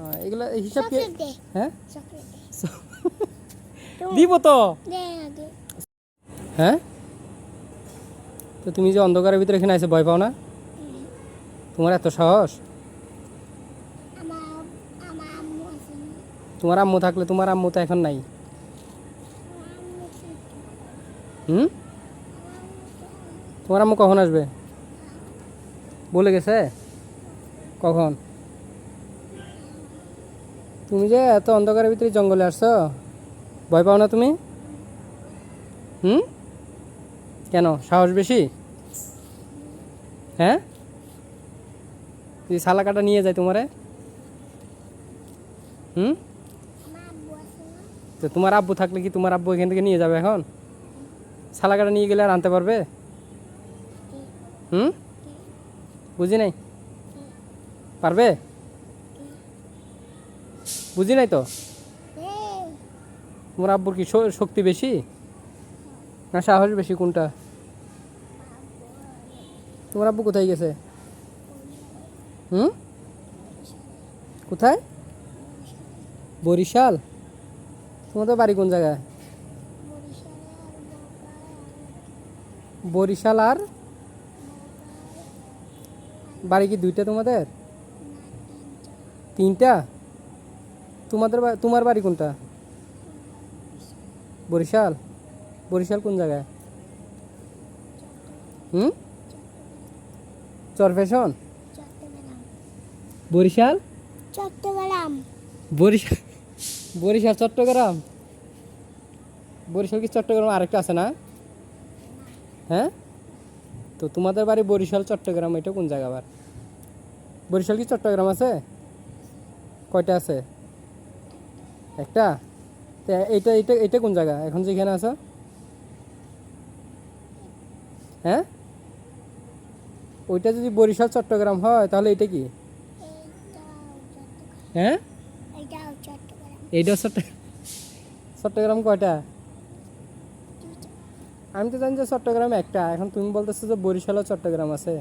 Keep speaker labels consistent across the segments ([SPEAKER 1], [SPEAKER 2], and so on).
[SPEAKER 1] হ্যাঁ, এগুলা হিসাব কি হ্যাঁ? দিব তো। হ্যাঁ? তো তুমি যে অন্ধকারের ভিতরে এখানে এসে ভয় পাও না? তোমার এত সাহস? তোমার আম্মু থাকলে তোমার আম্মু তো এখন নাই। হুম? তোমার আম্মু কখন আসবে? বলে গেছে? কখন? তুমি যে এত অন্ধকারের ভিতরে জঙ্গলে আসছো? ভয় পাও না তুমি? হুম? কেন? সাহস বেশি? হ্যাঁ? যদি সালা কাটা নিয়ে যায় তোমারে? হুম? তো তোমার আব্বু থাকলে কি তোমার আব্বু এখান থেকে নিয়ে যাবে এখন? সালাকাটা নিয়ে গেলে আর আনতে পারবে? হুম? বুঝি নাই? পারবে? বুঝি নাই তো? তোমার আব্বুর কি শক্তি বেশি? না সাহস বেশি কোনটা? তোমার আব্বু কোথায় গেছে? হুম? কোথায়? বরিশাল? তোমাদের বাড়ি কোন জায়গায়? বরিশাল আর? বাড়ি কি দুইটা তোমাদের? তিনটা? তোমাদের তোমার বাড়ি কোনটা? বরিশাল? বরিশাল কোন জায়গায়? হুম? চরফেশন বরিশাল?
[SPEAKER 2] চট্টগ্রাম।
[SPEAKER 1] বরিশাল? বরিশাল চট্টগ্রাম? বরিশাল কি চট্টগ্রাম আরেকটা আছে না? হ্যাঁ? তো তোমাদের বাড়ি বরিশাল চট্টগ্রাম এটা কোন জায়গা আবার? বরিশাল কি চট্টগ্রাম আছে? কয়টা আছে? একটা? এটা এইটা এটা কোন জায়গা? এখন যেখানে আছো? হ্যাঁ? ওইটা যদি বরিশাল, চট্টগ্রাম হয়, তাহলে এটা কি? হ্যাঁ? এইটা চট্ট চট্টগ্রাম। কয়টা? আমি তো জানি যে চট্টগ্রাম একটা। এখন তুমি বলতেছো যে বরিশালও চট্টগ্রাম আছে।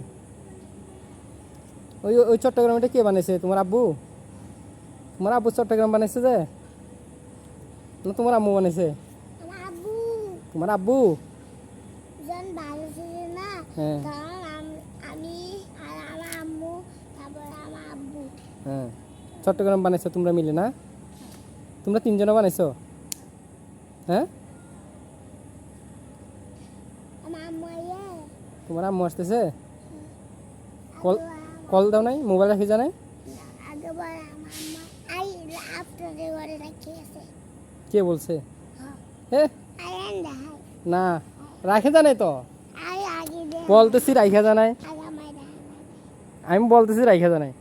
[SPEAKER 1] ওই ওই চট্টগ্রাম এটা কে বানাইছে? তোমার আব্বু? তোমার আব্বু চট্টগ্রাম বানাইছে যে? না তোমার আম্মু বানাইছে? তোমার আব্বু।
[SPEAKER 2] জন ভালো ছিল না
[SPEAKER 1] হ্যাঁ।
[SPEAKER 2] আমি আর আমার আম্মু তারপর আমার আব্বু।
[SPEAKER 1] হ্যাঁ। চট্টগ্রাম বানাইছো তোমরা মিলে না? তোমরা তিনজনে বানাইছো? হ্যাঁ? তোমার আম্মু আসতেছে? কল কল দাও নাই? মোবাইল রাখি জানাই?
[SPEAKER 2] আম্মা আই
[SPEAKER 1] কে বলছে?
[SPEAKER 2] হ্যাঁ।
[SPEAKER 1] হে
[SPEAKER 2] আই এন্ডা হাই
[SPEAKER 1] না রাখে জানাই তো। বলতেছি রাইখা জানাই। আমি বলতেছি রাইখা জানাই।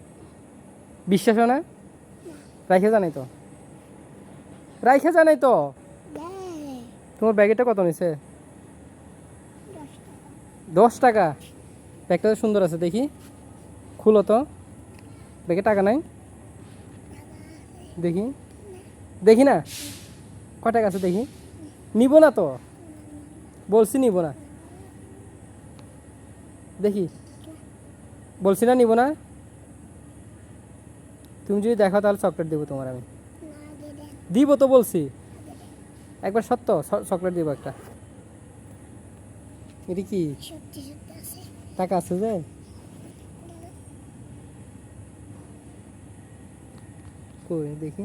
[SPEAKER 1] বিশ্বাস হয় না। রাইখা জানাই তো। রাইখা জানাই তো। তোমার ব্যাগেটা কত নিছে?
[SPEAKER 2] দশ টাকা।
[SPEAKER 1] ব্যাগটা সুন্দর আছে দেখি। খুলো তো। ব্যাগে টাকা নাই? দেখি। দেখি না। ক টাকা আছে দেখি? নিব না তো? বলছি নিব না। দেখি। বলছি না নিব না? তুমি যদি দেখো তাহলে চকলেট দেবো তোমার আমি। দিব তো বলছি। একবার সত্য? চকলেট দিব একটা। এটা কি? টাকা আছে যে? কই দেখি।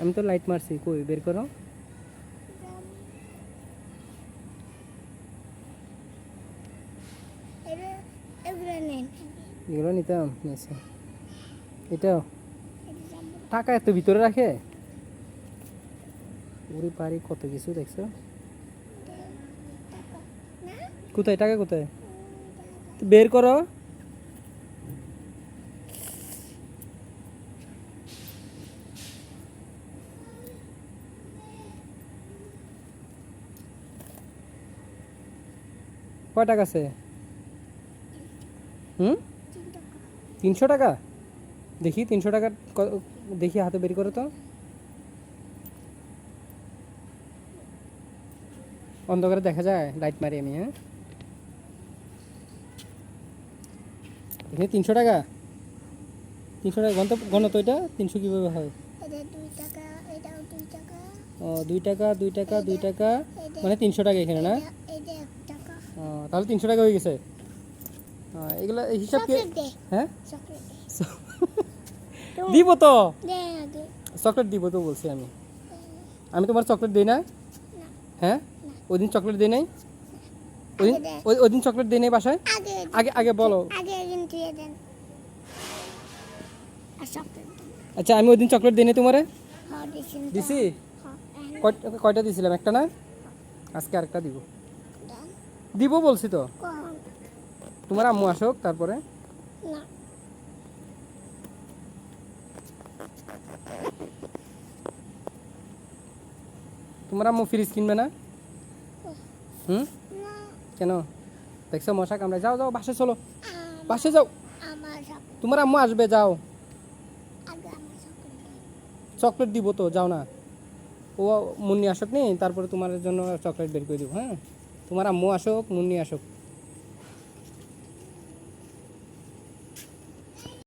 [SPEAKER 1] আমি তো লাইট মারছি, কই? বের করো।
[SPEAKER 2] এগুলো
[SPEAKER 1] নিতাম নিয়েছি এটাও?
[SPEAKER 2] এটা
[SPEAKER 1] টাকা এত ভিতরে রাখে? ওরে পারি কত কিছু দেখছ? কোথায়? টাকা কোথায়? বের করো। কয় টাকা আছে? হুম? তিনশো টাকা? দেখি তিনশো টাকা দেখি হাতে বের করে তো। অন্ধকারে দেখা যায় লাইট মারি আমি হ্যাঁ? এখানে তিনশো টাকা? তিনশো টাকা গন্ত গণ তো এটা? তিনশো কীভাবে হয়? ও দুই টাকা দুই টাকা দুই টাকা মানে তিনশো টাকা এখানে না
[SPEAKER 2] এটা- এটা এক টাকা
[SPEAKER 1] ও, তাহলে তিনশো টাকা হয়ে গেছে। ও, এগুলো হিসাব কি হ্যাঁ? দিব তো। চকলেট দিব তো বলছি আমি। আমি তোমার চকলেট দিই না? হ্যাঁ? ওই দিন চকলেট দিই নাই? ওই। ওই- দিন চকলেট দিই নাই বাসায়?
[SPEAKER 2] আগে
[SPEAKER 1] আগে বলো। আচ্ছা আমি ওই দিন। চকলেট দিই নাই তোমারে?
[SPEAKER 2] হ্যাঁ
[SPEAKER 1] দিছি
[SPEAKER 2] হ্যাঁ,
[SPEAKER 1] কয়টা দিয়েছিলাম একটা না? আজকে আরেকটা দিব। দিব বলছি তো? তোমার আম্মু আসুক তারপরে? তোমার আম্মু ফ্রিজ কিনবে না? হুম? কেন? দেখছ মশা কামড়ায়। যাও যাও বাসে চলো। বাসে যাও। তোমার আম্মু আসবে যাও।
[SPEAKER 2] চকলেট
[SPEAKER 1] দিব তো যাও না। ও মুন্নি আসুক নি তারপরে তোমার জন্য চকলেট বের করে দিব হ্যাঁ? তোমার মো আসুক মুন্নি আসুক।